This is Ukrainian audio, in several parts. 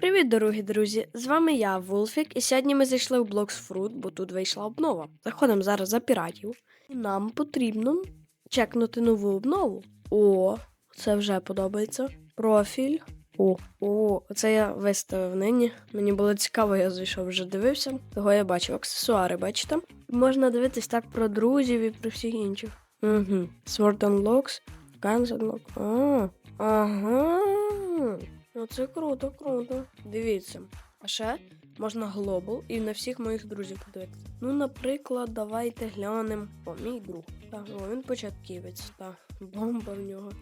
Привіт, дорогі друзі! З вами я, Вулфік, і сьогодні ми зайшли у Blocks Fruit, бо тут вийшла обнова. Заходимо зараз за піратів. І нам потрібно чекнути нову обнову. О, це вже подобається. Профіль. О, о, оце я виставив нині. Мені було цікаво, я зайшов вже дивився. Того я бачив аксесуари, бачите? Можна дивитись так про друзів і про всіх інших. Угу. Sword Unlocks, Guns Unlock. А, ага. Ну це круто, круто. Дивіться. А ще можна глобал і на всіх моїх друзів подивитися. Ну, наприклад, давайте глянемо. О, мій друг. Так, о, він початківець. Так, бомба в нього.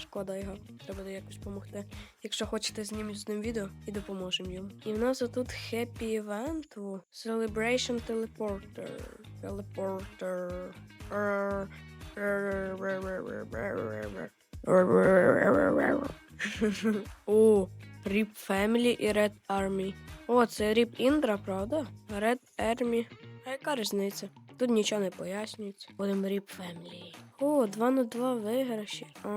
Шкода його, треба якось допомогти. Якщо хочете, знімемо з ним відео і допоможемо йому. І в нас тут happy event. Celebration Teleporter. Teleporter. О, Rip Family і Red Army. О, це Rip Indra, правда? Red Army. А яка різниця? Тут нічого не пояснюється. Будемо Rip Family. О, 2 на 2 виграші. А,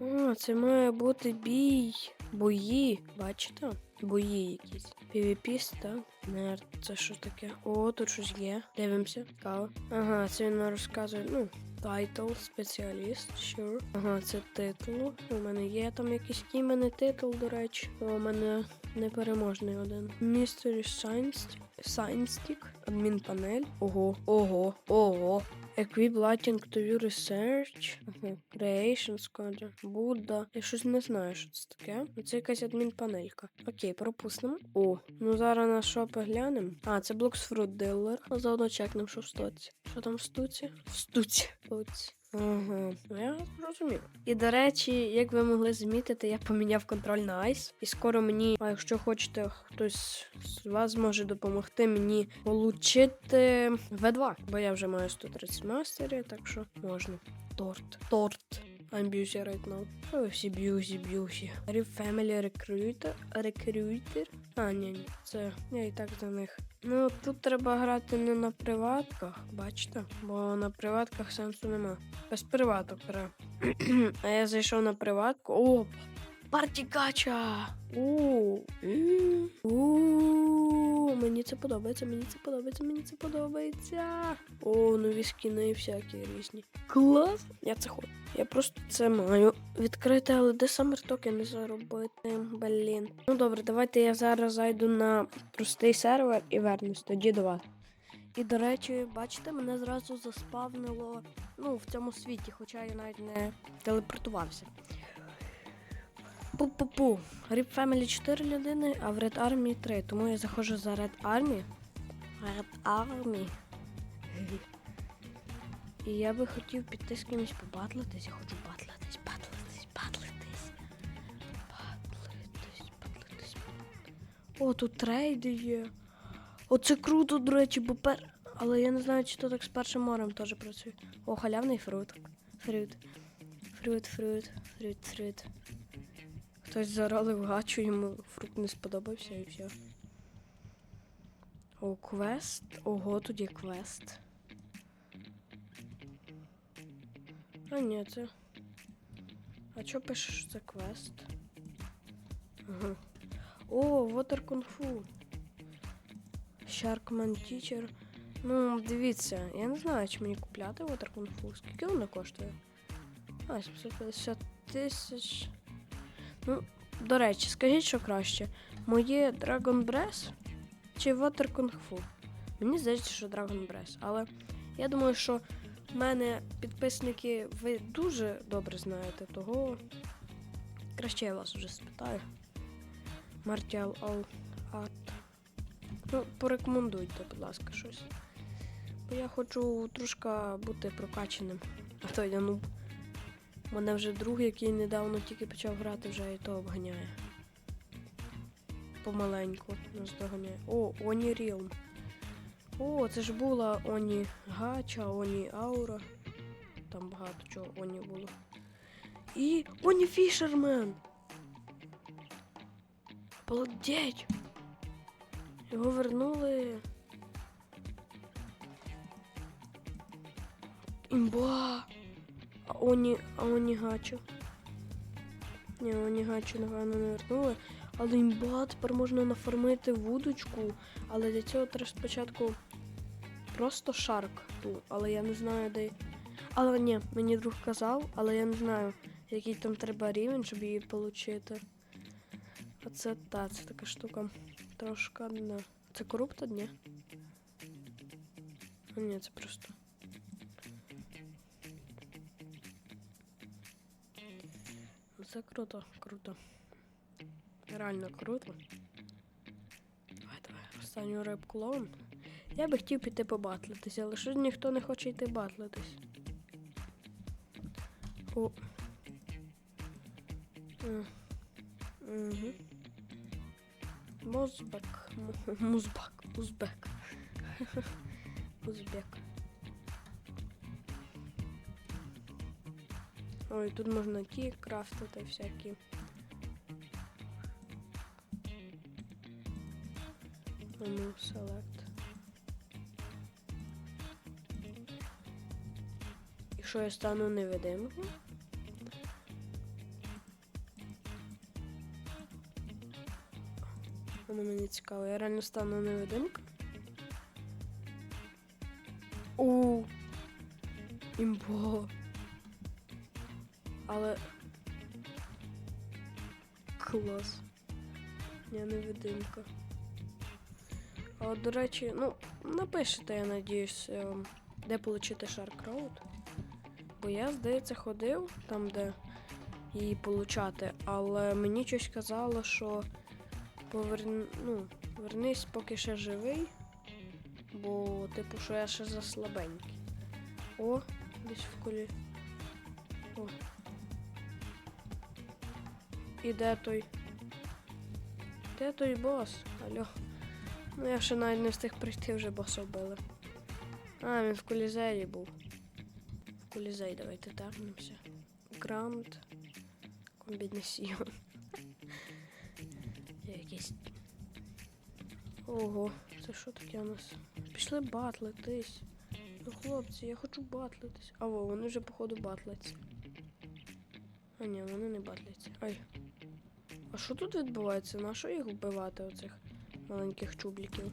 а, це має бути бій. Бої. Бачите? Бої якісь. PvP, так? Нерд, це що таке? О, тут щось є. Дивимося. Цікаво. Ага, це він розказує. Ну, Тайтл, спеціаліст, sure. Ага, це титул. У мене є там якийсь який титул, до речі. У мене непереможний один. Science, Science адмінпанель. Ого, ого, ого. Equip Lighting to view research. Ага. Creation Squadron. Будда. Я щось не знаю, що це таке. Ну, Це якась адмінпанелька. Окей, пропустимо. О, ну зараз на що поглянемо. А, це Blocks Fruit Dealer. Заодно чекнемо, що в стоці. Що там в стуці? В стуці. Стуці. Ага, ну я зрозумів. І до речі, як ви могли замітити, я поміняв контроль на айс. І скоро мені, а якщо хочете, хтось з вас може допомогти мені получити V2. Бо я вже маю 130 мастерів, так що можна. Торт. Торт. I'm busy right now. Що ви б'юзі, б'юзі. Rip Family Recruiter. Recruiter. А, ні, ні. Це я і так за них. Ну, тут треба грати не на приватках, бачите? Бо на приватках сенсу нема. Без приваток треба. а я зайшов на приватку. О! Парті кача! У. Мені це подобається, мені це подобається, мені це подобається. О, нові скіни всякі різні. Клас! Я це хочу. Я просто це маю відкрити, але де самер токени заробити? Блін. Ну добре, давайте я зараз зайду на простий сервер і вернусь тоді до вас. І до речі, бачите, мене зразу заспавнило ну, в цьому світі, хоча я навіть не телепортувався. Пу-пу-пу. Rip Family 4 людини, а в Red Army 3. Тому я заходжу за Red Army. Red Army. І я би хотів піти з кимось побатлитись. Я хочу батлитись, батлитись, батлитись. Батлитись, батлитись. О, тут трейди є. Оце круто, до речі, бо пер. Але я не знаю, чи то так з першим морем теж працює. О, халявний фрут. Фрут. Фрут, фрут, фрут, фрут. Хтось заролив гачу, йому фрукт не сподобався і все. О, квест. Ого, тут є квест. А ні, це. А чо пише, що це квест? Ага. О, Water Kung Fu. Sharkman Teacher. Ну, дивіться, я не знаю, чи мені купляти Water Kung Fu. Скільки воно коштує? А, 750 тисяч. Ну, до речі, скажіть, що краще. Моє Dragon Breath чи Water Kung Fu? Мені здається, що Dragon Breath, але я думаю, що в мене підписники ви дуже добре знаєте, того краще я вас вже спитаю. Martial All Art. Ну, порекомендуйте, будь ласка, щось. Бо я хочу трошки бути прокачаним. А то я ну. Мене вже друг, який недавно тільки почав грати, вже і то обганяє. Помаленьку нас доганяє. О, Оні Realm. О, це ж була Оні Гача, Оні Аура. Там багато чого Оні було. І Оні Фішермен. Обалдеть! Його вернули. Імба! Оні, а Оні Гачу. Ні, Оні Гачу, напевно, не вернули. Але імба, тепер можна нафармити вудочку, але для цього треба спочатку просто шарк ту, але я не знаю, де. Але ні, мені друг казав, але я не знаю, який там треба рівень, щоб її отримати. А це та, це така штука. Трошка не. Це корупта, ні? А ні, це просто. Це круто, круто. Реально круто. Давай, давай, останню ловим. Я би хотів піти побатлитися, але щось ніхто не хоче йти батлитись. О. Музбек. Му- Музбак. Узбек. Узбек. Ой, тут можна ті крафтити всякі. Ну, селект. Якщо я стану невидимкою. Воно мені цікаво, я реально стану невидимкою. У імбо. Але. Клас. Я невидимка. А от, до речі, ну, напишете, я надіюсь, ем, де отримати Road. Бо я, здається, ходив там, де її получати, але мені щось казало, що поверн... ну, вернись, поки ще живий, бо, типу, що я ще заслабенький. О, десь в колі. О. І де той? Де той бос? Алло. Ну я ще навіть не встиг прийти, вже боса вбили. А, він в колізеї був. В колізей давайте тернемося. Гранд. Комбінаціон. Якийсь. Ого, це що таке у нас? Пішли батлитись. Ну, хлопці, я хочу батлитись. А во, вони вже походу батляться. А ні, вони не батляться. Ай. А що тут відбувається? На що їх вбивати, оцих маленьких чубліків?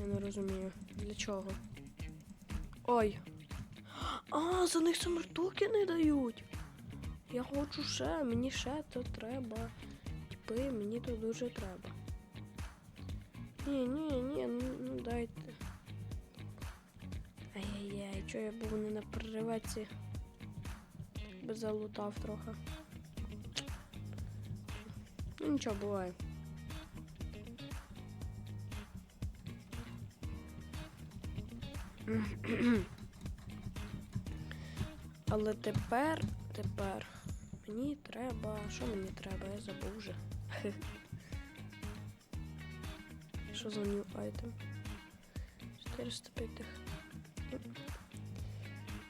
Я не розумію. Для чого? Ой. А, за них самортуки не дають. Я хочу ще, мені ще то треба. Типи, мені то дуже треба. Ні, ні, ні, ну, ну дайте. Ай-яй-яй, чого я був не на перериваці? Би залутав трохи. Ну нічого буває. Але тепер, тепер мені треба. Що мені треба? Я забув вже. Що за new item? 405.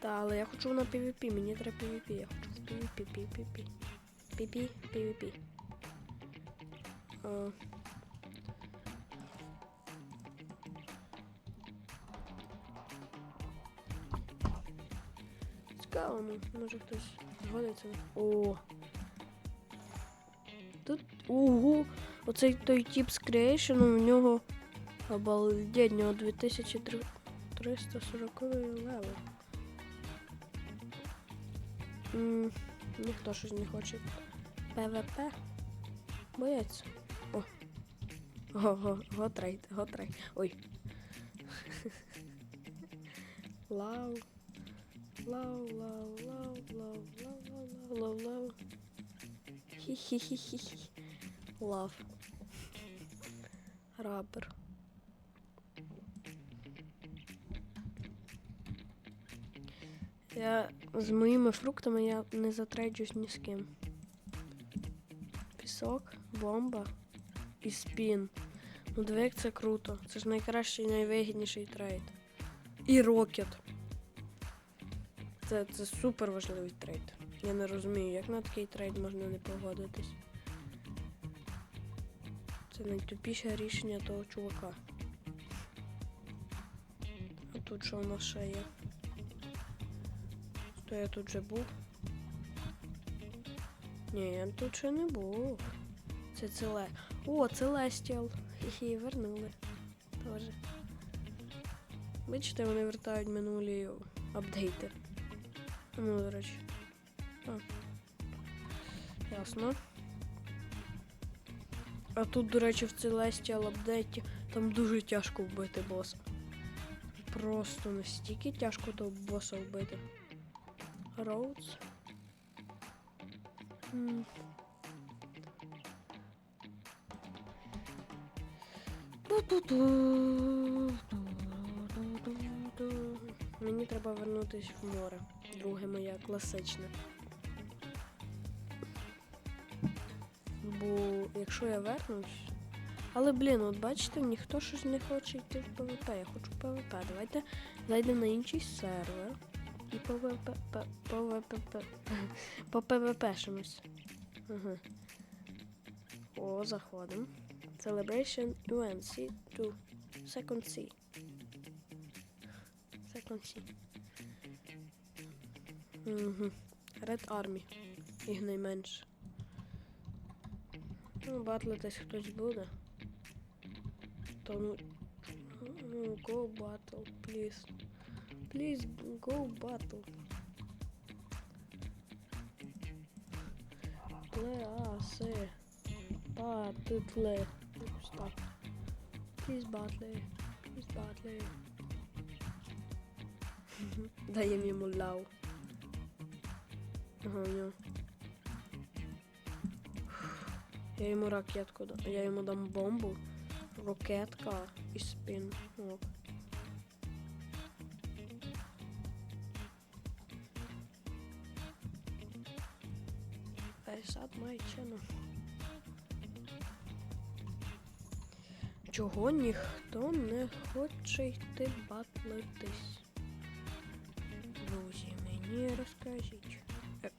Та, але я хочу на PvP, мені треба PvP, я хочу в PvP, PvP. PvP, PvP. А. Цікаво, ну, може хтось згодиться. О. Тут. Ого! Оцей той тип з Creation, у нього обалдеть, у нього 2340 левел. Ніхто щось не хоче. ПВП. Бояться. О. Го, го, готрай, готрай. Ой. Лау. Лау, лау, лау, лау, лау, лау, лау, лау. Хі-хі-хі-хі. Лав. Рабер. Я з моїми фруктами я не затречусь ні з ким. Пісок, бомба і спін. Ну диви, як це круто. Це ж найкращий найвигідніший трейд. І рокет. Це, це супер важливий трейд. Я не розумію, як на такий трейд можна не погодитись. Це найтупіше рішення того чувака. А тут що у нас ще є? То я тут же був. Ні, я тут ще не був. Це Це целе. О, Целестіал. Хі-хі, вернули. Тоже. Бачите, вони вертають минулі апдейти. Ну, до речі. А. Ясно. А тут, до речі, в Celestial апдейті там дуже тяжко вбити боса. Просто настільки тяжко того боса вбити. Роудс. Мені треба вернутися в море. Друге моє класичне. Бо якщо я вернусь. Але блін, от бачите, ніхто щось не хоче йти в ПВП. Я хочу ПВП. Давайте зайдемо на інший сервер і ПВП по ПВП-шимось. Ага. О, заходимо. Celebration UNC 2. Second C. Second C. Угу. Red Army. Їх найменше. Ну, батлитись хтось буде. То ну. ну, Go battle, please. Please go battle. Пле, а, се. Батле. Стоп. Please батле. Please батле. Даємо йому лав. Ага, у нього. Я йому ракетку дам. Я йому дам бомбу, ракетка і спін. О. Reset my channel. Чого ніхто не хоче йти батлитись? Друзі, мені розкажіть. Е,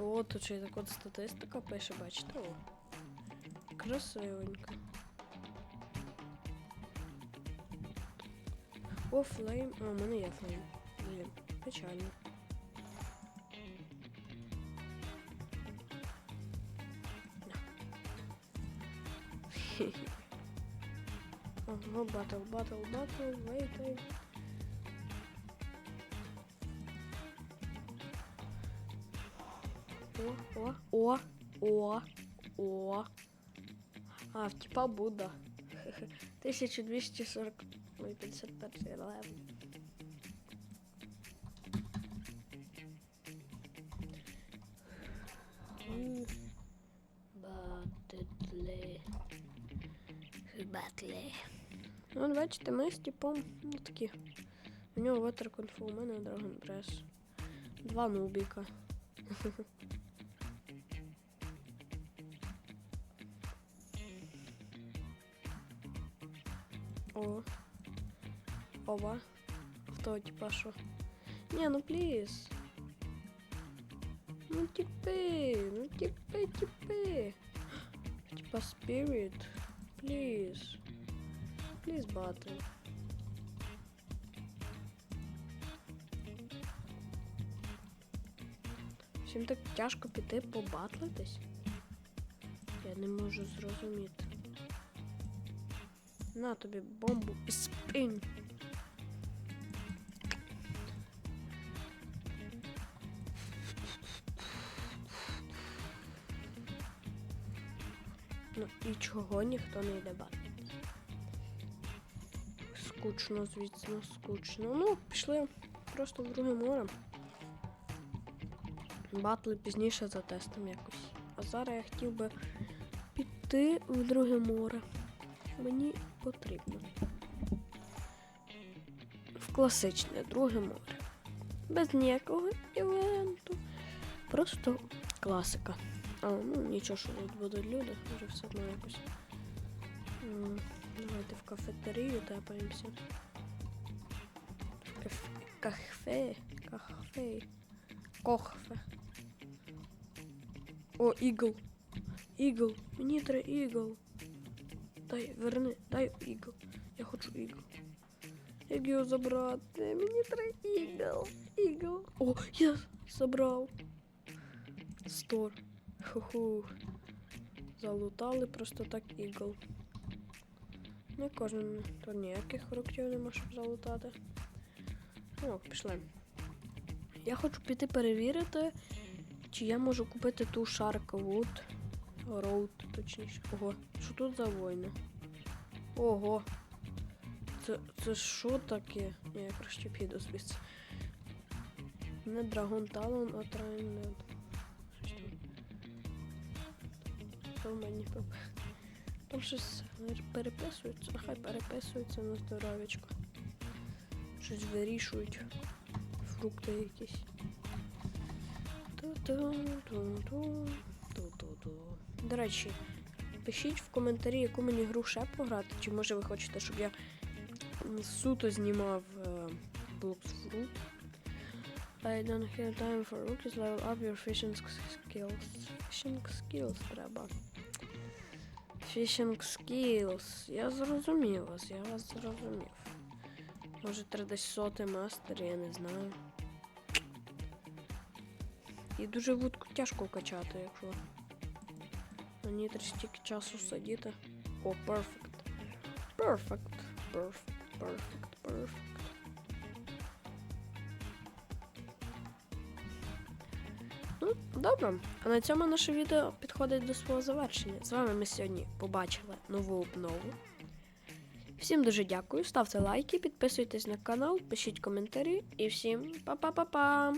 О, тут ще так от статистика пише, бачите? О. Красивенько. О, флейм. А, у мене є флейм. Блін, печально. Ого, батл, батл, батл, вейт, вейт. О, о, о, о, о. А, типа Будда. 1240. Ой, 51 левел. Батли. Батли. Ну, бачите, ми з типом, ну такі. У нього вотер конфу, у мене Драгон Прес. Два нубіка. О. Оба. В того типа що? Ні, ну пліз. Ну типи, ну типи, типи. Типа spirit. Please. Please battle. Всім так тяжко піти побатлитись? Я не можу зрозуміти. На тобі бомбу і спин. І чого ніхто не йде бачити? Скучно, звісно, скучно. Ну, пішли просто в друге море. Батли пізніше затестимо якось. А зараз я хотів би піти в друге море. Мені потрібно. В класичне друге море. Без ніякого івенту. Просто класика. А, ну нічого, що тут будуть люди, вже все одно якось. М, Давайте в кафетерію тепаємося. В кафе. Кафе. Кафе. Кохфе. О, ігл. Ігл. Мені треба ігл. Дай, верни, дай ігл. Я хочу ігл. Як його забрати? Мені треба ігл. Ігл. О, я забрав. Стор. Ху-ху. Залутали просто так ігл. Не кожен то ніяких фруктів нема, щоб залутати. О, пішли. Я хочу піти перевірити, чи я можу купити ту Shark Wood Road, точніше. Ого, що тут за воїни? Ого. Це, це що таке? Ні, я краще піду звідси. Не Dragon Talon, а Trinet. Що в мені пип- Там щось переписується, а хай переписується на здоров'ячко. Щось вирішують. Фрукти якісь. До речі, пишіть в коментарі, яку мені гру ще пограти, чи може ви хочете, щоб я суто знімав е, Blocks Fruit. I don't have time for rookies, level up your fishing skills. Fishing skills треба. Fishing skills. Я зрозумів вас, я вас зрозумів. Може, треба десь соти мастер, я не знаю. І дуже вудку тяжко качати, якщо. Мені треба стільки часу сидіти. О, перфект. Перфект. Перфект. Перфект. Перфект. Ну, добре. А на цьому наше відео підходить до свого завершення. З вами ми сьогодні побачили нову обнову. Всім дуже дякую. Ставте лайки, підписуйтесь на канал, пишіть коментарі і всім па-па-па-па!